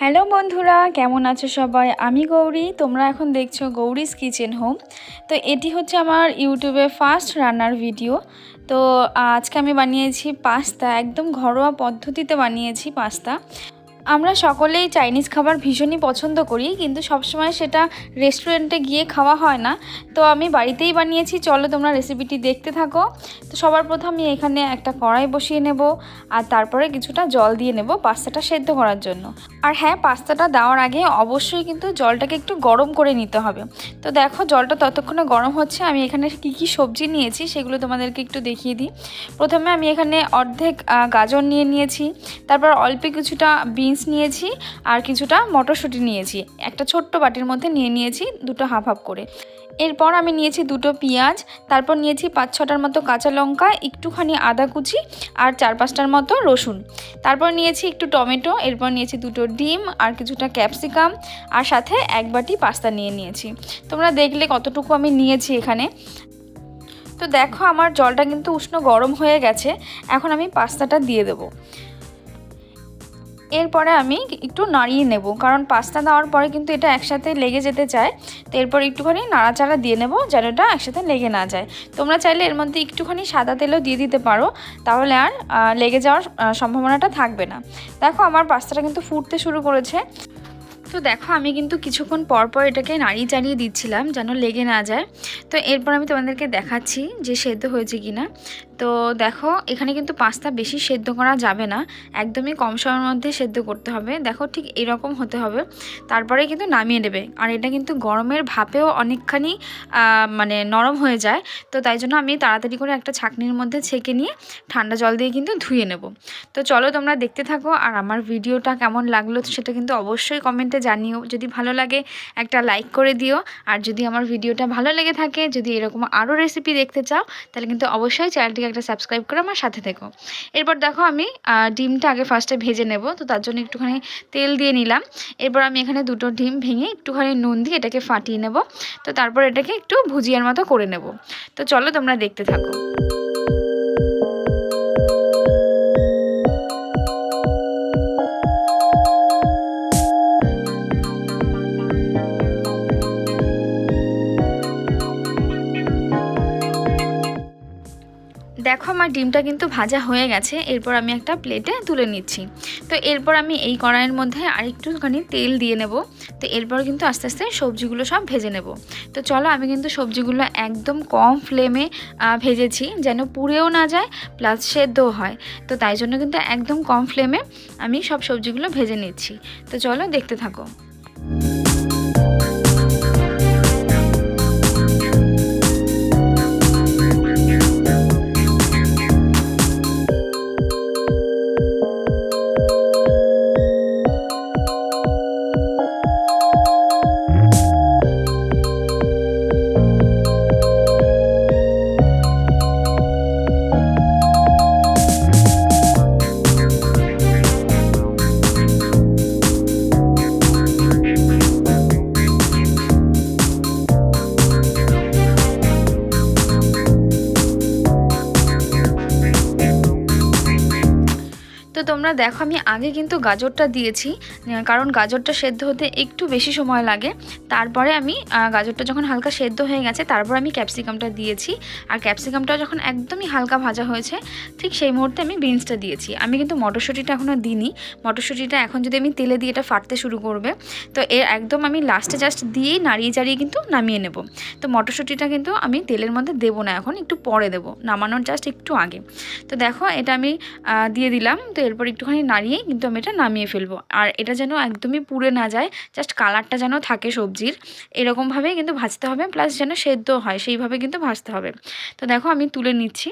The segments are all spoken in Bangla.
হ্যালো বন্ধুরা, কেমন আছো সবাই? আমি গৌরী, তোমরা এখন দেখছ গৌরীস কিচেন হোম। তো এটি হচ্ছে আমার ইউটিউবে ফার্স্ট রান্নার ভিডিও। তো আজকে আমি বানিয়েছি পাস্তা, একদম ঘরোয়া পদ্ধতিতে বানিয়েছি পাস্তা। আমরা সকলেই চাইনিজ খাবার ভীষণই পছন্দ করি, কিন্তু সবসময় সেটা রেস্টুরেন্টে গিয়ে খাওয়া হয় না। তো আমি বাড়িতেই বানিয়েছি, চলো তোমরা রেসিপিটি দেখতে থাকো। তো সবার প্রথম আমি এখানে একটা কড়াই বসিয়ে নেব, আর তারপরে কিছুটা জল দিয়ে নেব পাস্তাটা সেদ্ধ করার জন্য। আর হ্যাঁ পাস্তাটা দেওয়ার আগে অবশ্যই কিন্তু জলটাকে একটু গরম করে নিতে হবে। তো দেখো, জলটা ততক্ষণে গরম হচ্ছে, আমি এখানে কি কি সবজি নিয়েছি সেগুলো তোমাদেরকে একটু দেখিয়ে দিই। প্রথমে আমি এখানে অর্ধেক গাজর নিয়ে নিয়েছি, তারপর অল্প কিছুটা বিনস বিনস নিয়েছি আর কিছুটা মটরশুঁটি নিয়েছি। একটা ছোট্ট বাটির মধ্যে নিয়ে নিয়েছি দুটো হাফ হাফ করে। এরপর আমি নিয়েছি দুটো পেঁয়াজ, তারপর নিয়েছি পাঁচ ছটার মতো কাঁচা লঙ্কা, একটুখানি আদা কুচি আর চার পাঁচটার মতো রসুন। তারপর নিয়েছি একটু টমেটো, এরপর নিয়েছি দুটো ডিম আর কিছুটা ক্যাপসিকাম আর সাথে এক বাটি পাস্তা নিয়ে নিয়েছি। তোমরা দেখলে কতটুকু আমি নিয়েছি এখানে। তো দেখো আমার জলটা কিন্তু উষ্ণ গরম হয়ে গেছে, এখন আমি পাস্তাটা দিয়ে দেবো। এরপরে আমি একটু নাড়িয়ে নেব, কারণ পাস্তা দেওয়ার পরে কিন্তু এটা একসাথে লেগে যেতে চায়। তো এরপর একটুখানি নাড়াচাড়া দিয়ে নেব যেন এটা একসাথে লেগে না যায়। তোমরা চাইলে এর মধ্যে একটুখানি সাদা তেলও দিয়ে দিতে পারো, তাহলে আর লেগে যাওয়ার সম্ভাবনাটা থাকবে না। দেখো আমার পাস্তাটা কিন্তু ফুটতে শুরু করেছে। তো দেখো আমি কিন্তু কিছুক্ষণ পর পর এটাকে নাড়িয়ে চাড়িয়ে দিচ্ছিলাম যেন লেগে না যায়। তো এরপর আমি তোমাদেরকে দেখাচ্ছি যে সেদ্ধ হয়েছে কি না তো দেখো, এখানে কিন্তু পাস্তা বেশি সেদ্ধ করা যাবে না। একদমই কম সময়ের মধ্যে সেদ্ধ করতে হবে। দেখো, ঠিক এরকম হতে হবে। তারপরে কিন্তু নামিয়ে নেবে। আর এটা কিন্তু গরমের ভাপেও অনেকখানি মানে নরম হয়ে যায়। তো তাই জন্য আমি তাড়াতাড়ি করে একটা ছাকনির মধ্যে ছেঁকে নিয়ে ঠান্ডা জল দিয়ে কিন্তু ধুয়ে নেব। তো চলো তোমরা দেখতে থাকো। আর আমার ভিডিওটা কেমন লাগল সেটা কিন্তু অবশ্যই কমেন্টে জানিও। যদি ভালো লাগে, একটা লাইক করে দিও। আর যদি আমার ভিডিওটা ভালো লেগে থাকে, যদি এরকম আরও রেসিপি দেখতে চাও, তাহলে কিন্তু অবশ্যই চ্যানেলটিকে একটা সাবস্ক্রাইব করে আমার সাথে থেকো। এরপর দেখো আমি ডিমটা আগে ফার্স্টে ভেজে নেব, তো তার জন্য একটুখানি তেল দিয়ে নিলাম। এরপর আমি এখানে দুটো ডিম ভেঙে একটুখানি নুন দিয়ে এটাকে ফাটিয়ে নেব, তো তারপর এটাকে একটু ভুজিয়ার মতো করে নেব। তো চলো তোমরা দেখতে থাকো। দেখো আমার ডিমটা কিন্তু ভাজা হয়ে গেছে, এরপর আমি একটা প্লেটে তুলে নিচ্ছি। তো এরপর আমি এই কড়াইয়ের মধ্যে আরেকটুখানি তেল দিয়ে নেব। তো এরপর কিন্তু আস্তে আস্তে সবজিগুলো সব ভেজে নেব। তো চলো আমি কিন্তু সবজিগুলো একদম কম ফ্লেমে ভেজেছি যেন পুড়েও না যায় প্লাস সেদ্ধও হয়। তো তাই জন্য কিন্তু একদম কম ফ্লেমে আমি সব সবজিগুলো ভেজে নিচ্ছি। তো চলো দেখতে থাকো। তোমরা দেখো, আমি আগে কিন্তু গাজরটা দিয়েছি কারণ গাজরটা সেদ্ধ হতে একটু বেশি সময় লাগে। তারপরে আমি গাজরটা যখন হালকা সেদ্ধ হয়ে গেছে, তারপর আমি ক্যাপসিকামটা দিয়েছি। আর ক্যাপসিকামটা যখন একদমই হালকা ভাজা হয়েছে, ঠিক সেই মুহূর্তে আমি বিনসটা দিয়েছি। আমি কিন্তু মটরশুঁটিটা এখনও দিইনি। মটরশুঁটিটা এখন যদি আমি তেলে দিয়ে এটা ফাটতে শুরু করবে, তো এর একদম আমি লাস্টে জাস্ট দিয়েই নাড়িয়ে চাড়িয়ে কিন্তু নামিয়ে নেব। তো মটরশুঁটিটা কিন্তু আমি তেলের মধ্যে দেবো না এখন, একটু পরে দেবো, নামানোর জাস্ট একটু আগে। তো দেখো, এটা আমি দিয়ে দিলাম। তো এরপর একটুখানি নাড়িয়েই কিন্তু আমি এটা নামিয়ে ফেলব। আর এটা যেন একদমই পুড়ে না যায় জাস্ট কালারটা যেন থাকে সবজির, এরকমভাবেই কিন্তু ভাজতে হবে প্লাস যেন সেদ্ধ হয়, সেইভাবে কিন্তু ভাজতে হবে। তো দেখো আমি তুলে নিচ্ছি।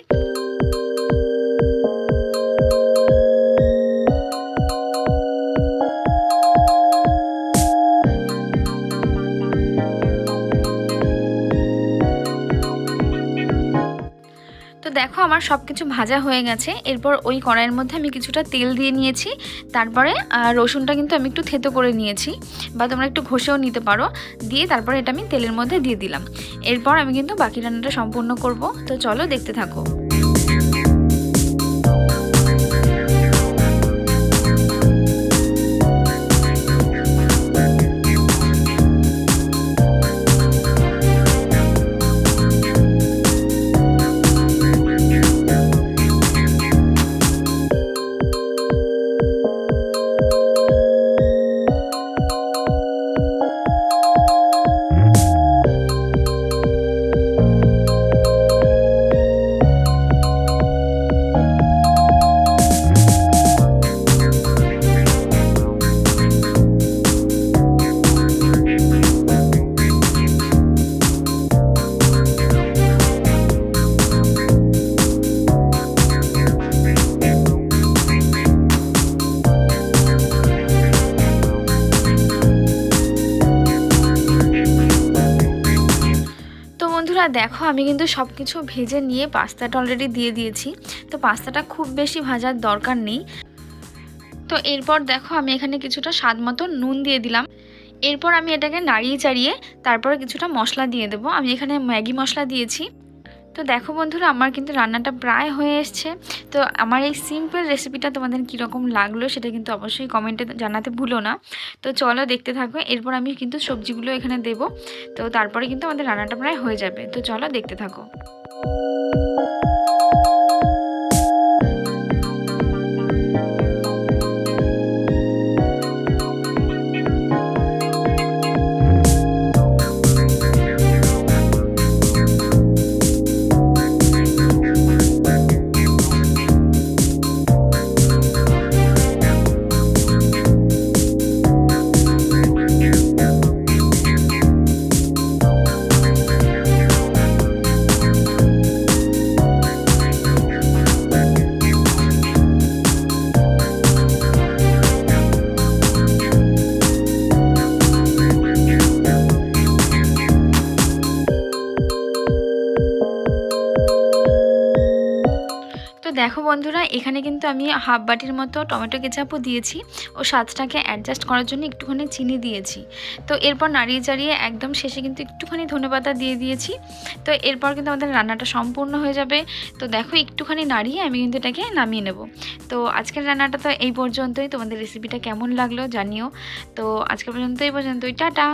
আমার সব কিছু ভাজা হয়ে গেছে। এরপর ওই কড়াইয়ের মধ্যে আমি কিছুটা তেল দিয়ে নিয়েছি। তারপরে রসুনটা কিন্তু আমি একটু থেতো করে নিয়েছি। বা তোমরা একটু ঘষেও নিতে পারো। দিয়ে তারপরে এটা আমি তেলের মধ্যে দিয়ে দিলাম। এরপর আমি কিন্তু বাকি রান্নাটা সম্পূর্ণ করব। তো চলো দেখতে থাকো। বন্ধুরা দেখো, আমি কিন্তু সব কিছু ভেজে নিয়ে পাস্তাটা অলরেডি দিয়ে দিয়েছি। তো পাস্তাটা খুব বেশি ভাজার দরকার নেই। তো এরপর দেখো, আমি এখানে কিছুটা স্বাদ মতো নুন দিয়ে দিলাম। এরপর আমি এটাকে নাড়িয়ে চাড়িয়ে তারপরে কিছুটা মশলা দিয়ে দেবো। আমি এখানে ম্যাগি মশলা দিয়েছি। তো দেখো বন্ধুরা, আমার কিন্তু রান্নাটা প্রায় হয়ে এসছে। তো আমার এই সিম্পল রেসিপিটা তোমাদের কীরকম লাগল সেটা কিন্তু অবশ্যই কমেন্টে জানাতে ভুলো না। তো চলো দেখতে থাকবে এরপর আমি কিন্তু সবজিগুলো এখানে দেব। তো তারপরে কিন্তু আমাদের রান্নাটা প্রায় হয়ে যাবে। তো চলো দেখতে থাকো। দেখো বন্ধুরা, এখানে কিন্তু আমি হাফ বাটির মতো টমেটো কেচাপও দিয়েছি। ও স্বাদটাকে অ্যাডজাস্ট করার জন্য একটুখানি চিনি দিয়েছি। তো এরপর নাড়িয়ে চাড়িয়ে একদম শেষে কিন্তু একটুখানি ধনেপাতা দিয়ে দিয়েছি। তো এরপর কিন্তু আমাদের রান্নাটা সম্পূর্ণ হয়ে যাবে। তো দেখো, একটুখানি নাড়িয়ে আমি কিন্তু এটাকে নামিয়ে নেব। তো আজকের রান্নাটা তো এই পর্যন্তই। তোমাদের রেসিপিটা কেমন লাগল জানিও। তো আজকের পর্যন্ত, এই পর্যন্তই। টাটা!